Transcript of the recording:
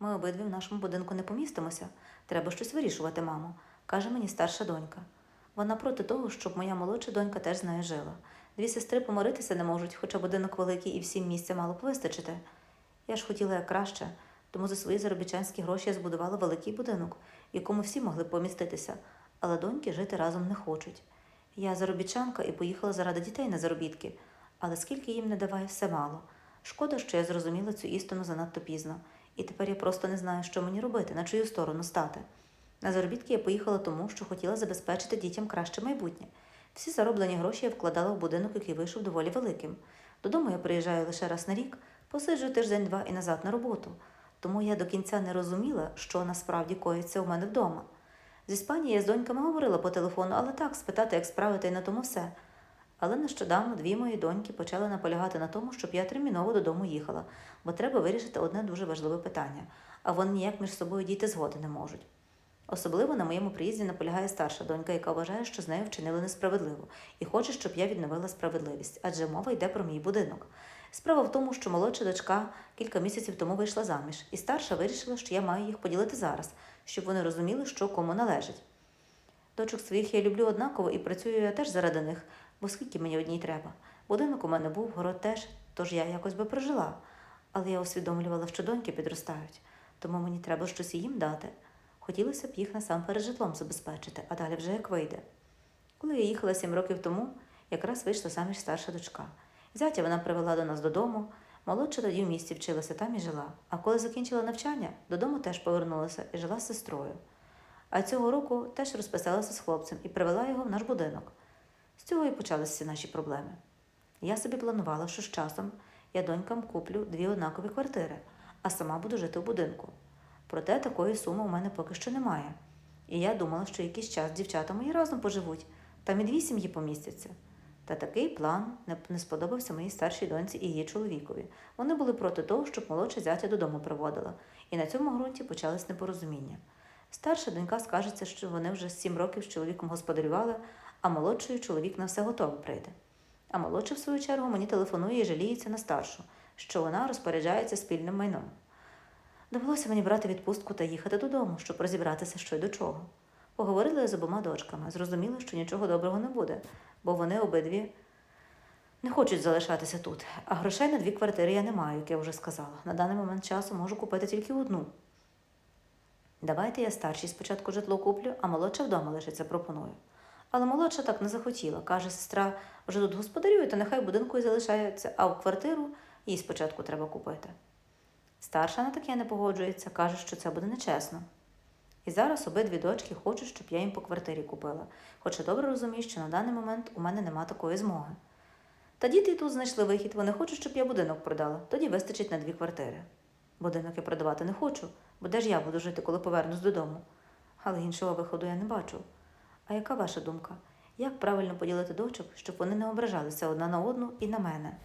Ми обидві в нашому будинку не помістимося. Треба щось вирішувати, мамо, каже мені старша донька. Вона проти того, щоб моя молодша донька теж з нею жила. Дві сестри помиритися не можуть, хоча будинок великий і всім місця мало б вистачити. Я ж хотіла як краще, тому за свої заробітчанські гроші я збудувала великий будинок, в якому всі могли б поміститися, але доньки жити разом не хочуть. Я заробітчанка і поїхала заради дітей на заробітки, але скільки їм не давай, все мало. Шкода, що я зрозуміла цю істину занадто пізно, і тепер я просто не знаю, що мені робити, на чию сторону стати. На заробітки я поїхала тому, що хотіла забезпечити дітям краще майбутнє. Всі зароблені гроші я вкладала в будинок, який вийшов доволі великим. Додому я приїжджаю лише раз на рік, посиджу тиждень-два і назад на роботу. Тому я до кінця не розуміла, що насправді коїться у мене вдома. З Іспанії я з доньками говорила по телефону, але так, спитати, як справи, та й на тому все. Але нещодавно дві мої доньки почали наполягати на тому, щоб я терміново додому їхала, бо треба вирішити одне дуже важливе питання, а вони ніяк між собою дійти згоди не можуть. Особливо на моєму приїзді наполягає старша донька, яка вважає, що з нею вчинили несправедливо, і хоче, щоб я відновила справедливість, адже мова йде про мій будинок. Справа в тому, що молодша дочка кілька місяців тому вийшла заміж, і старша вирішила, що я маю їх поділити зараз, щоб вони розуміли, що кому належить. Дочок своїх я люблю однаково і працюю я теж заради них, бо скільки мені одній треба. Будинок у мене був, город теж, тож я якось би прожила. Але я усвідомлювала, що доньки підростають, тому мені треба щось їм дати. Хотілося б їх насамперед житлом забезпечити, а далі вже як вийде. Коли я їхала сім років тому, якраз вийшла заміж старша дочка. Зятя вона привела до нас додому. Молодша тоді в місті вчилася там і жила. А коли закінчила навчання, додому теж повернулася і жила з сестрою. А цього року теж розписалася з хлопцем і привела його в наш будинок. З цього і почалися всі наші проблеми. Я собі планувала, що з часом я донькам куплю дві однакові квартири, а сама буду жити в будинку. Проте такої суми у мене поки що немає. І я думала, що якийсь час дівчата мої разом поживуть, там і дві сім'ї помістяться. Та такий план не, сподобався моїй старшій доньці і її чоловікові. Вони були проти того, щоб молодша зятя додому приводила, і на цьому ґрунті почались непорозуміння. Старша донька скажеться, що вони вже сім років з чоловіком господарювали, а молодшою чоловік на все готово прийде. А молодша, в свою чергу, мені телефонує і жаліється на старшу, що вона розпоряджається спільним майном. Довелося мені брати відпустку та їхати додому, щоб розібратися, що й до чого. Поговорили з обома дочками, зрозуміли, що нічого доброго не буде, бо вони обидві не хочуть залишатися тут. А грошей на дві квартири я не маю, як я вже сказала. На даний момент часу можу купити тільки одну. Давайте я старшій спочатку житло куплю, а молодша вдома лишиться, пропоную. Але молодша так не захотіла. Каже, сестра вже тут господарює, то нехай будинку і залишається, а в квартиру їй спочатку треба купити. Старша на таке не погоджується, каже, що це буде нечесно. І зараз обидві дочки хочуть, щоб я їм по квартирі купила, хоча добре розумію, що на даний момент у мене нема такої змоги. Та діти й тут знайшли вихід, вони хочуть, щоб я будинок продала, тоді вистачить на дві квартири. Будинок я продавати не хочу, бо де ж я буду жити, коли повернусь додому. Але іншого виходу я не бачу. А яка ваша думка? Як правильно поділити дочок, щоб вони не ображалися одна на одну і на мене?